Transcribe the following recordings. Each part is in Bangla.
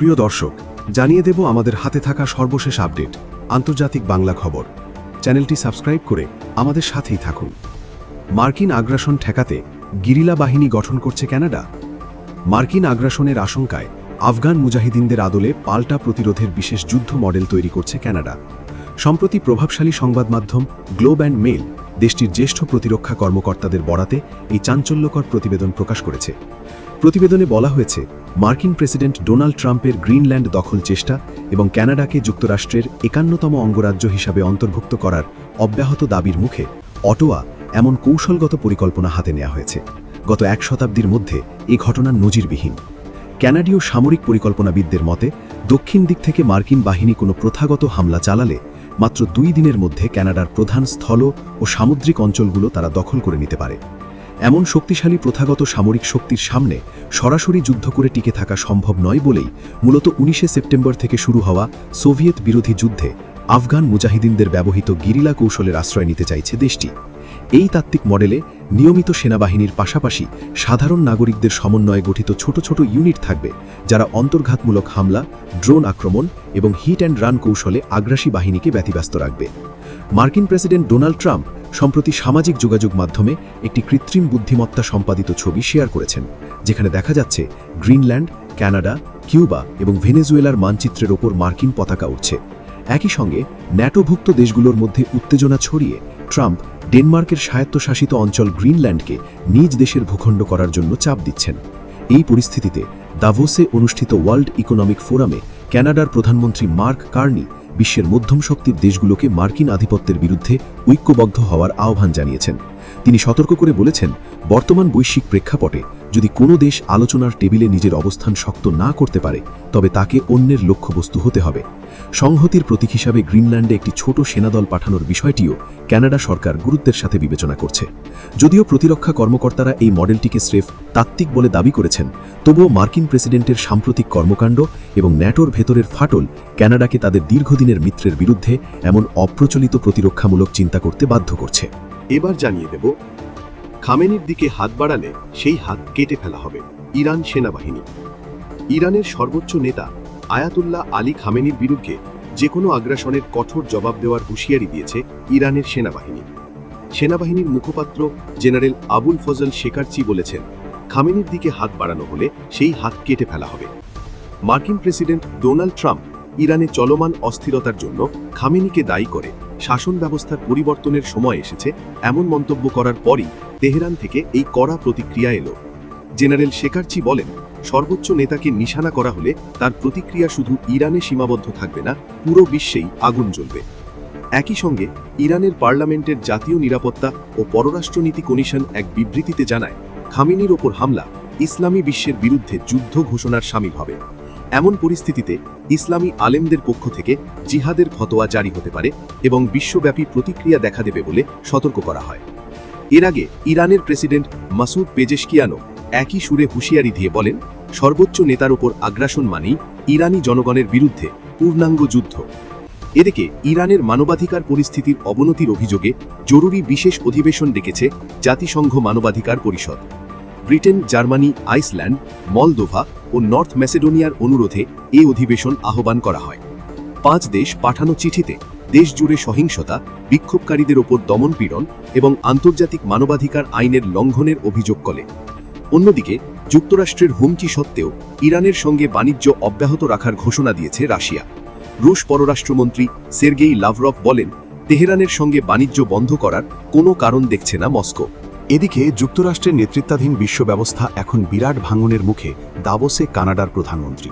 প্রিয় দর্শক, জানিয়ে দেব আমাদের হাতে থাকা সর্বশেষ আপডেট, আন্তর্জাতিক বাংলা খবর। চ্যানেলটি সাবস্ক্রাইব করে আমাদের সাথেই থাকুন। মার্কিন আগ্রাসন ঠেকাতে গিরিলা বাহিনী গঠন করছে কানাডা মার্কিন আগ্রাসনের আশঙ্কায় আফগান মুজাহিদিনদের আদলে পাল্টা প্রতিরোধের বিশেষ যুদ্ধ মডেল তৈরি করছে ক্যানাডা। সম্প্রতি প্রভাবশালী সংবাদ মাধ্যম গ্লোব অ্যান্ড মেল দেশটির জ্যেষ্ঠ প্রতিরক্ষা কর্মকর্তাদের বরাতে এই চাঞ্চল্যকর প্রতিবেদন প্রকাশ করেছে। প্রতিবেদনে বলা হয়েছে, মার্কিন প্রেসিডেন্ট ডোনাল্ড ট্রাম্পের গ্রিনল্যান্ড দখল চেষ্টা এবং কানাডাকে যুক্তরাষ্ট্রের একান্নতম অঙ্গরাজ্য হিসাবে অন্তর্ভুক্ত করার অব্যাহত দাবির মুখে অটোয়া এমন কৌশলগত পরিকল্পনা হাতে নেওয়া হয়েছে। গত এক শতাব্দীর মধ্যে এ ঘটনা নজিরবিহীন। ক্যানাডীয় সামরিক পরিকল্পনাবিদদের মতে, দক্ষিণ দিক থেকে মার্কিন বাহিনী কোনো প্রথাগত হামলা চালালে মাত্র দুই দিনের মধ্যে কানাডার প্রধান স্থল ও সামুদ্রিক অঞ্চলগুলো তারা দখল করে নিতে পারে। এমন শক্তিশালী প্রথাগত সামরিক শক্তির সামনে সরাসরি যুদ্ধ করে টিকে থাকা সম্ভব নয় বলেই মূলত উনিশে সেপ্টেম্বর থেকে শুরু হওয়া সোভিয়েত বিরোধী যুদ্ধে আফগান মুজাহিদিনদের ব্যবহৃত গিরিলা কৌশলের আশ্রয় নিতে চাইছে দেশটি। এই তাত্ত্বিক মডেলে নিয়মিত সেনাবাহিনীর পাশাপাশি সাধারণ নাগরিকদের সমন্বয়ে গঠিত ছোট ছোট ইউনিট থাকবে, যারা অন্তর্ঘাতমূলক হামলা, ড্রোন আক্রমণ এবং হিট অ্যান্ড রান কৌশলে আগ্রাসী বাহিনীকে ব্যতিব্যস্ত রাখবে। মার্কিন প্রেসিডেন্ট ডোনাল্ড ট্রাম্প সম্প্রতি সামাজিক যোগাযোগ মাধ্যমে একটি কৃত্রিম বুদ্ধিমত্তা সম্পাদিত ছবি শেয়ার করেছেন, যেখানে দেখা যাচ্ছে গ্রিনল্যান্ড কানাডা কিউবা এবং ভেনেজুয়েলার মানচিত্রের ওপর মার্কিন পতাকা উঠছে একই সঙ্গে ন্যাটোভুক্ত দেশগুলোর মধ্যে উত্তেজনা ছড়িয়ে ট্রাম্প ডেনমার্কের স্বায়ত্তশাসিত অঞ্চল গ্রিনল্যান্ডকে নিজ দেশের ভূখণ্ড করার জন্য চাপ দিচ্ছেন। এই পরিস্থিতিতে দাভোসে অনুষ্ঠিত ওয়ার্ল্ড ইকোনমিক ফোরামে কানাডার প্রধানমন্ত্রী মার্ক কার্নি বিশ্বের মধ্যম শক্তির দেশগুলোকে মার্কিন আধিপত্যের বিরুদ্ধে ঐক্যবদ্ধ হওয়ার আহ্বান জানিয়েছেন। তিনি সতর্ক করে বলেছেন, বর্তমান বৈশ্বিক প্রেক্ষাপটে যদি কোনো দেশ আলোচনার টেবিলে নিজের অবস্থান শক্ত না করতে পারে, তবে তাকে অন্যের লক্ষ্যবস্তু হতে হবে। সংহতির প্রতীক হিসাবে গ্রিনল্যান্ডে একটি ছোট সেনাদল পাঠানোর বিষয়টিও কানাডা সরকার গুরুত্বের সাথে বিবেচনা করছে। যদিও প্রতিরক্ষা কর্মকর্তারা এই মডেলটিকে স্রেফ তাত্ত্বিক বলে দাবি করেছেন, তবুও মার্কিন প্রেসিডেন্টের সাম্প্রতিক কর্মকাণ্ড এবং ন্যাটোর ভেতরের ফাটল কানাডাকে তাদের দীর্ঘদিনের মিত্রের বিরুদ্ধে এমন অপ্রচলিত প্রতিরক্ষামূলক চিন্তা করতে বাধ্য করছে। এবার জানিয়ে দেব খামেনির দিকে হাত বাড়ালে সেই হাত কেটে ফেলা হবে ইরান সেনাবাহিনী। ইরানের সর্বোচ্চ নেতা আয়াতুল্লাহ আলী খামেনির বিরুদ্ধে যে কোনো আগ্রাসনের কঠোর জবাব দেওয়ার হুঁশিয়ারি দিয়েছে ইরানের সেনাবাহিনী। সেনাবাহিনীর মুখপাত্র জেনারেল আবুল ফজল শেকারচি বলেছেন, খামেনির দিকে হাত বাড়ানো হলে সেই হাত কেটে ফেলা হবে। মার্কিন প্রেসিডেন্ট ডোনাল্ড ট্রাম্প ইরানে চলমান অস্থিরতার জন্য খামেনিকে দায়ী করে শাসন ব্যবস্থার পরিবর্তনের সময় এসেছে এমন মন্তব্য করার পরই তেহরান থেকে এই কড়া প্রতিক্রিয়া এলো। জেনারেল শেকারচি বলেন, সর্বোচ্চ নেতাকে নিশানা করা হলে তার প্রতিক্রিয়া শুধু ইরানে সীমাবদ্ধ থাকবে না, পুরো বিশ্বেই আগুন জ্বলবে। একই সঙ্গে ইরানের পার্লামেন্টের জাতীয় নিরাপত্তা ও পররাষ্ট্রনীতি কমিশন এক বিবৃতিতে জানায়, খামিনির ওপর হামলা ইসলামী বিশ্বের বিরুদ্ধে যুদ্ধ ঘোষণার সামিল হবে। এমন পরিস্থিতিতে ইসলামী আলেমদের পক্ষ থেকে জিহাদের ফতোয়া জারি হতে পারে এবং বিশ্বব্যাপী প্রতিক্রিয়া দেখা দেবে বলে সতর্ক করা হয়। এর আগে ইরানের প্রেসিডেন্ট মাসুদ পেজেশকিয়ানো একই সুরে হুঁশিয়ারি দিয়ে বলেন, সর্বোচ্চ নেতার ওপর আগ্রাসন মানেই ইরানি জনগণের বিরুদ্ধে পূর্ণাঙ্গ যুদ্ধ। এদিকে ইরানের মানবাধিকার পরিস্থিতির অবনতির অভিযোগে জরুরি বিশেষ অধিবেশন ডেকেছে জাতিসংঘ মানবাধিকার পরিষদ। ব্রিটেন, জার্মানি, আইসল্যান্ড, মলদোভা ও নর্থ ম্যাসেডোনিয়ার অনুরোধে এই অধিবেশন আহ্বান করা হয়। পাঁচ দেশ পাঠানো চিঠিতে দেশ জুড়ে সহিংসতা, বিক্ষোভকারীদের ওপর দমনপীড়ন এবং আন্তর্জাতিক মানবাধিকার আইনের লঙ্ঘনের অভিযোগ করে অন্যদিকে, যুক্তরাষ্ট্রের হুমকি সত্ত্বেও ইরানের সঙ্গে বাণিজ্য অব্যাহত রাখার ঘোষণা দিয়েছে রাশিয়া। রুশ পররাষ্ট্রমন্ত্রী সের্গেই লাভরভ বলেন, তেহরানের সঙ্গে বাণিজ্য বন্ধ করার কোনো কারণ দেখছে না মস্কো। এদিকে যুক্তরাষ্ট্রের নেতৃত্বাধীন বিশ্ব ব্যবস্থা এখন বিরাট ভাঙনের মুখে দাবোসে কানাডার প্রধানমন্ত্রী।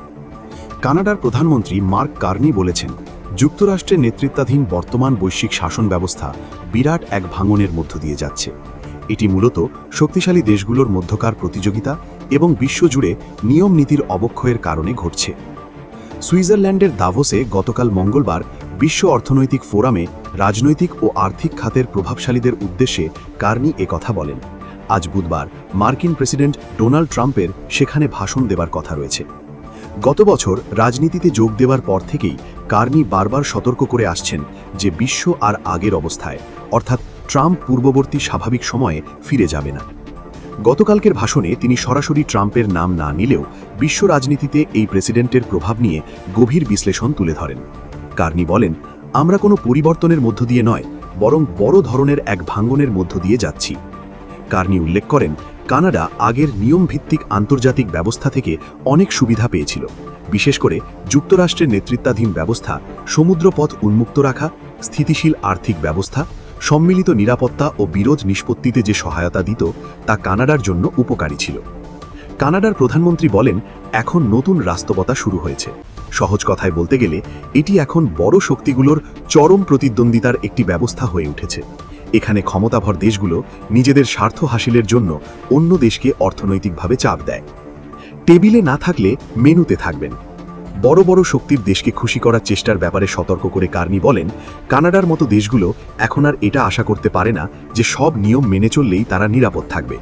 কানাডার প্রধানমন্ত্রী মার্ক কার্নি বলেছেন, যুক্তরাষ্ট্রের নেতৃত্বাধীন বর্তমান বৈশ্বিক শাসন ব্যবস্থা বিরাট এক ভাঙনের মধ্য দিয়ে যাচ্ছে। এটি মূলত শক্তিশালী দেশগুলোর মধ্যকার প্রতিযোগিতা এবং বিশ্বজুড়ে নিয়ম নীতির অবক্ষয়ের কারণে ঘটছে। সুইজারল্যান্ডের দাভোসে গতকাল মঙ্গলবার বিশ্ব অর্থনৈতিক ফোরামে রাজনৈতিক ও আর্থিক খাতের প্রভাবশালীদের উদ্দেশ্যে কার্নি কথা বলেন। আজ বুধবার মার্কিন প্রেসিডেন্ট ডোনাল্ড ট্রাম্পের সেখানে ভাষণ দেবার কথা রয়েছে। গত বছর রাজনীতিতে যোগ দেওয়ার পর থেকেই কার্নি বারবার সতর্ক করে আসছেন যে বিশ্ব আর আগের অবস্থায়, অর্থাৎ ট্রাম্প পূর্ববর্তী স্বাভাবিক সময়ে ফিরে যাবে না। গতকালকের ভাষণে তিনি সরাসরি ট্রাম্পের নাম না নিলেও বিশ্ব রাজনীতিতে এই প্রেসিডেন্টের প্রভাব নিয়ে গভীর বিশ্লেষণ তুলে ধরেন। কার্নি বলেন আমরা কোনো পরিবর্তনের মধ্য দিয়ে নয়, বরং বড় ধরনের এক ভাঙ্গনের মধ্য দিয়ে যাচ্ছি। কার্নি উল্লেখ করেন, কানাডা আগের নিয়মভিত্তিক আন্তর্জাতিক ব্যবস্থা থেকে অনেক সুবিধা পেয়েছিল। বিশেষ করে যুক্তরাষ্ট্রের নেতৃত্বাধীন ব্যবস্থা, সমুদ্রপথ উন্মুক্ত রাখা, স্থিতিশীল আর্থিক ব্যবস্থা, সম্মিলিত নিরাপত্তা ও বিরোধ নিষ্পত্তিতে যে সহায়তা দিত, তা কানাডার জন্য উপকারী ছিল। কানাডার প্রধানমন্ত্রী বলেন, এখন নতুন রাস্তবতা শুরু হয়েছে। সহজ কথায় বলতে গেলে, এটি এখন বড় শক্তিগুলোর চরম প্রতিদ্বন্দ্বিতার একটি ব্যবস্থা হয়ে উঠেছে। এখানে ক্ষমতাভর দেশগুলো নিজেদের স্বার্থ হাসিলের জন্য অন্য দেশকে অর্থনৈতিকভাবে চাপ দেয়। টেবিলে না থাকলে মেনুতে থাকবেন। বড় বড় শক্তির দেশকে খুশি করার চেষ্টার ব্যাপারে সতর্ক করে কার্নি বলেন, কানাডার মতো দেশগুলো এখন আর এটা আশা করতে পারে না যে সব নিয়ম মেনে চললেই তারা নিরাপদ থাকবে।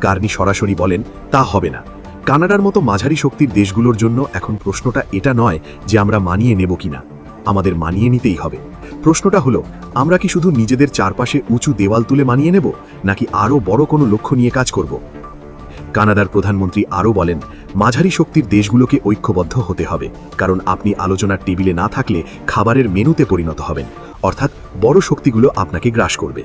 কার্নি সরাসরি বলেন, তা হবে না। কানাডার মতো মাঝারি শক্তির দেশগুলোর জন্য এখন প্রশ্নটা এটা নয় যে আমরা মানিয়ে নেব কিনা। আমাদের মানিয়ে নিতেই হবে। প্রশ্নটা হলো, আমরা কি শুধু নিজেদের চারপাশে উঁচু দেওয়াল তুলে মানিয়ে নেব, নাকি আরও বড় কোনো লক্ষ্য নিয়ে কাজ করব? কানাডার প্রধানমন্ত্রী আরও বলেন, মাঝারি শক্তির দেশগুলোকে ঐক্যবদ্ধ হতে হবে, কারণ আপনি আলোচনার টেবিলে না থাকলে খাবারের মেনুতে পরিণত হবেন। অর্থাৎ বড় শক্তিগুলো আপনাকে গ্রাস করবে।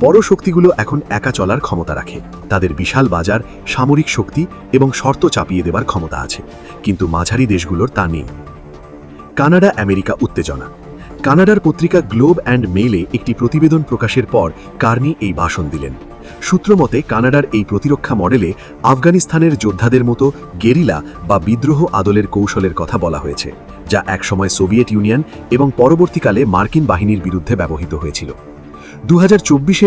বড় শক্তিগুলো এখন একা চলার ক্ষমতা রাখে। তাদের বিশাল বাজার, সামরিক শক্তি এবং শর্ত চাপিয়ে দেবার ক্ষমতা আছে। কিন্তু মাঝারি দেশগুলোর তা নেই। কানাডা আমেরিকা উত্তেজনা। কানাডার পত্রিকা গ্লোব অ্যান্ড মেইলে একটি প্রতিবেদন প্রকাশের পর কার্নি এই ভাষণ দিলেন। সূত্রমতে কানাডার এই প্রতিরক্ষা মডেলে আফগানিস্তানের যোদ্ধাদের মতো গেরিলা বা বিদ্রোহ আদলের কৌশলের কথা বলা হয়েছে। যা একসময় সোভিয়েত ইউনিয়ন এবং পরবর্তীকালে মার্কিন বাহিনীর বিরুদ্ধে ব্যবহৃত হয়েছিল। দু হাজার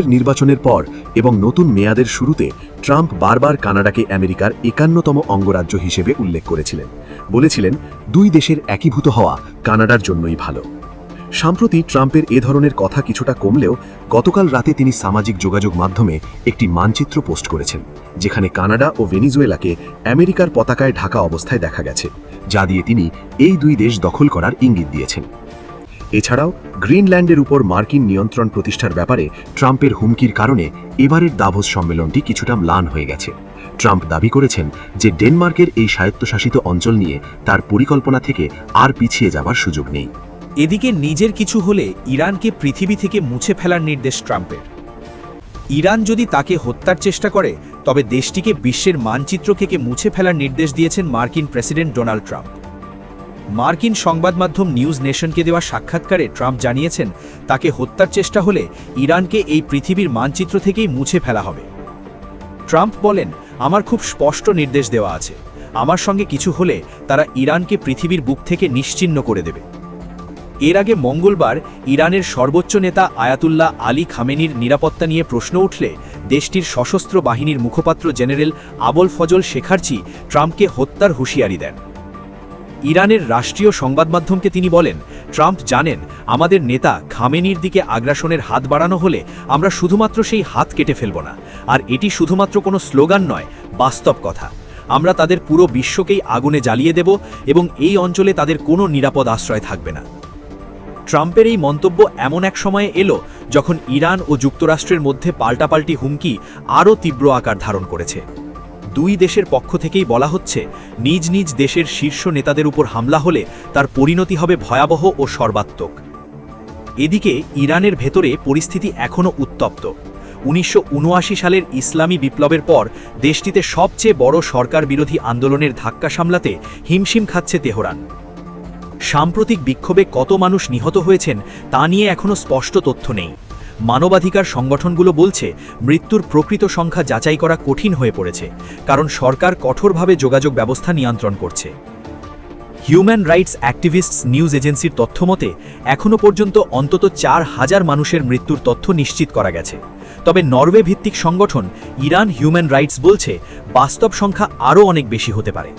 নির্বাচনের পর এবং নতুন মেয়াদের শুরুতে ট্রাম্প বারবার কানাডাকে আমেরিকার একান্নতম অঙ্গরাজ্য হিসেবে উল্লেখ করেছিলেন। বলেছিলেন, দুই দেশের একীভূত হওয়া কানাডার জন্যই ভালো। সম্প্রতি ট্রাম্পের এ ধরনের কথা কিছুটা কমলেও গতকাল রাতে তিনি সামাজিক যোগাযোগ মাধ্যমে একটি মানচিত্র পোস্ট করেছেন, যেখানে কানাডা ও ভেনিজুয়েলাকে আমেরিকার পতাকায় ঢাকা অবস্থায় দেখা গেছে, যা দিয়ে তিনি এই দুই দেশ দখল করার ইঙ্গিত দিয়েছেন। এছাড়াও গ্রিনল্যান্ডের উপর মার্কিন নিয়ন্ত্রণ প্রতিষ্ঠার ব্যাপারে ট্রাম্পের হুমকির কারণে এবারের দাভোস সম্মেলনটি কিছুটা ম্লান হয়ে গেছে। ট্রাম্প দাবি করেছেন যে ডেনমার্কের এই স্বায়ত্তশাসিত অঞ্চল নিয়ে তার পরিকল্পনা থেকে আর পিছিয়ে যাবার সুযোগ নেই। এদিকে নিজের কিছু হলে ইরানকে পৃথিবী থেকে মুছে ফেলার নির্দেশ ট্রাম্পের। ইরান যদি তাকে হত্যার চেষ্টা করে, তবে দেশটিকে বিশ্বের মানচিত্র থেকে মুছে ফেলার নির্দেশ দিয়েছেন মার্কিন প্রেসিডেন্ট ডোনাল্ড ট্রাম্প। মার্কিন সংবাদ মাধ্যম নিউজ নেশনকে দেওয়া সাক্ষাৎকারে ট্রাম্প জানিয়েছেন, তাকে হত্যার চেষ্টা হলে ইরানকে এই পৃথিবীর মানচিত্র থেকেই মুছে ফেলা হবে। ট্রাম্প বলেন, আমার খুব স্পষ্ট নির্দেশ দেওয়া আছে। আমার সঙ্গে কিছু হলে তারা ইরানকে পৃথিবীর বুক থেকে নিশ্চিহ্ন করে দেবে। এর আগে মঙ্গলবার ইরানের সর্বোচ্চ নেতা আয়াতুল্লাহ আলী খামেনির নিরাপত্তা নিয়ে প্রশ্ন উঠলে দেশটির সশস্ত্র বাহিনীর মুখপাত্র জেনারেল আবল ফজল শেখারচি ট্রাম্পকে হত্যার হুঁশিয়ারি দেন। ইরানের রাষ্ট্রীয় সংবাদ মাধ্যমকে তিনি বলেন, ট্রাম্প জানেন আমাদের নেতা খামেনির দিকে আগ্রাসনের হাত বাড়ানো হলে আমরা শুধুমাত্র সেই হাত কেটে ফেলব না, আর এটি শুধুমাত্র কোনো স্লোগান নয়, বাস্তব কথা। আমরা তাদের পুরো বিশ্বকেই আগুনে জ্বালিয়ে দেব এবং এই অঞ্চলে তাদের কোনো নিরাপদ আশ্রয় থাকবে না। ট্রাম্পের এই মন্তব্য এমন এক সময়ে এলো যখন ইরান ও যুক্তরাষ্ট্রের মধ্যে পাল্টাপাল্টি হুমকি আরও তীব্র আকার ধারণ করেছে। দুই দেশের পক্ষ থেকেই বলা হচ্ছে, নিজ নিজ দেশের শীর্ষ নেতাদের উপর হামলা হলে তার পরিণতি হবে ভয়াবহ ও সর্বাত্মক। এদিকে ইরানের ভেতরে পরিস্থিতি এখনও উত্তপ্ত। উনিশশো উনআশি সালের ইসলামী বিপ্লবের পর দেশটিতে সবচেয়ে বড় সরকার বিরোধী আন্দোলনের ধাক্কা সামলাতে হিমশিম খাচ্ছে তেহরান। সাম্প্রতিক বিক্ষোভে কত মানুষ নিহত হয়েছেন তা নিয়ে এখনও স্পষ্ট তথ্য নেই। মানবাধিকার সংগঠনগুলো বলছে, মৃত্যুর প্রকৃত সংখ্যা যাচাই করা কঠিন হয়ে পড়েছে, কারণ সরকার কঠোরভাবে যোগাযোগ ব্যবস্থা নিয়ন্ত্রণ করছে। হিউম্যান রাইটস অ্যাক্টিভিস্টস নিউজ এজেন্সির তথ্যমতে, এখনও পর্যন্ত অন্তত চার হাজার মানুষের মৃত্যুর তথ্য নিশ্চিত করা গেছে। তবে নরওয়ে ভিত্তিক সংগঠন, ইরান হিউম্যান রাইটস বলছে, বাস্তব সংখ্যা আরও অনেক বেশি হতে পারে।